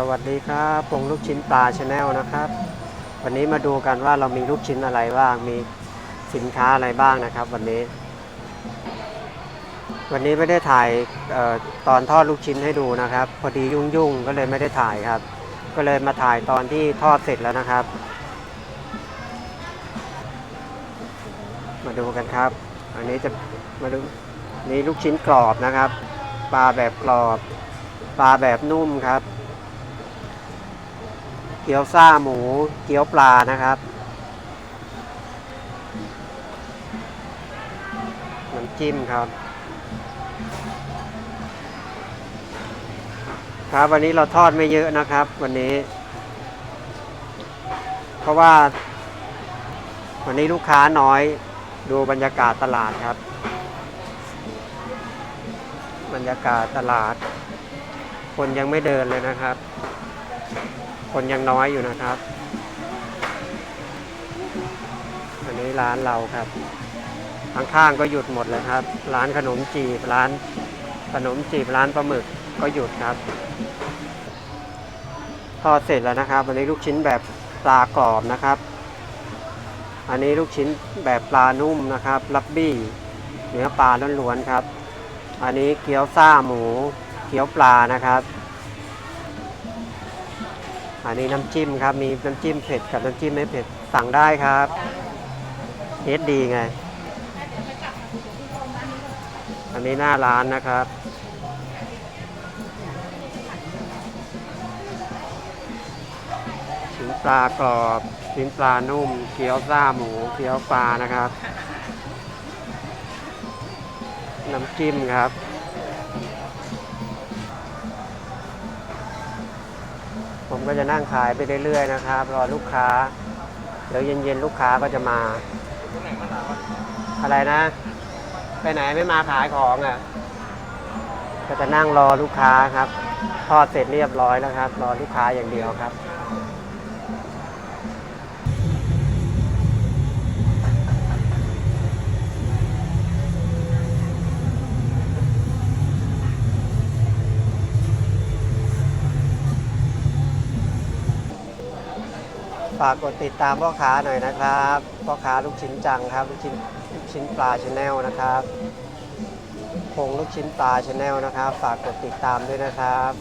สวัสดีครับปงลูกชิ้นปลาชาแนลนะครับ วันนี้มาดูกันว่าเรามีลูกชิ้นอะไรบ้าง มีสินค้าอะไรบ้างนะครับ วันนี้ วันนี้ไม่ได้ถ่ายออตอนทอดลูกชิ้นให้ดูนะครับ พอดียุ่งๆก็เลยไม่ได้ถ่ายครับ ก็เลยมาถ่ายตอนที่ทอดเสร็จแล้วนะครับ มาดูกันครับ อันนี้จะมาดูนี่ลูกชิ้นกรอบนะครับ ปลาแบบกรอบ ปลาแบบนุ่มครับ กี๊ยวซ่าหมู เกี๊ยวปลานะครับ น้ำจิ้มครับ ครับวันนี้เราทอดไม่เยอะนะครับ วันนี้ เพราะว่า วันนี้ลูกค้าน้อยดูบรรยากาศตลาดครับ บรรยากาศตลาด คนยังไม่เดินเลยนะครับ คนยังน้อยอยู่นะครับ อันนี้ร้านเราครับ ข้างๆก็หยุดหมดเลยครับ ร้านขนมจีบร้านขนมจีบร้านปลาหมึกก็หยุดครับ ทอดเสร็จแล้วนะครับ อันนี้ลูกชิ้นแบบปลากรอบนะครับ อันนี้ลูกชิ้นแบบปลานุ่มนะครับลับบี้เนื้อปลาล้วนๆครับ อันนี้เกี๊ยวซ่าหมู เกี๊ยวปลานะครับ อันนี้น้ำจิ้มครับ มีน้ำจิ้มเผ็ดกับน้ำจิ้มไม่เผ็ด สั่งได้ครับเอสดีไง อันนี้หน้าร้านนะครับ ชิ้นปลากรอบ ชิ้นปลานุ่ม เกี๊ยวซ่าหมู เกี๊ยวปลานะครับ น้ำจิ้มครับ ผมก็จะนั่งขายไปเรื่อยๆนะครับ รอลูกค้า เดี๋ยวเย็นๆลูกค้าก็จะมา อะไรนะ ไปไหนไม่มาขายของอะ ก็จะนั่งรอลูกค้าครับ ทอดเสร็จเรียบร้อยแล้วครับ รอลูกค้าอย่างเดียวครับ ฝากกดติดตามพ่อค้าหน่อยนะครับพ่อค้าลูกชิ้นจังครับลูกชิ้นลูกชิ้นปลาชาแนลนะครับพงลูกชิ้นปลาชาแนลนะครับ ฝากกดติดตามด้วยนะครับ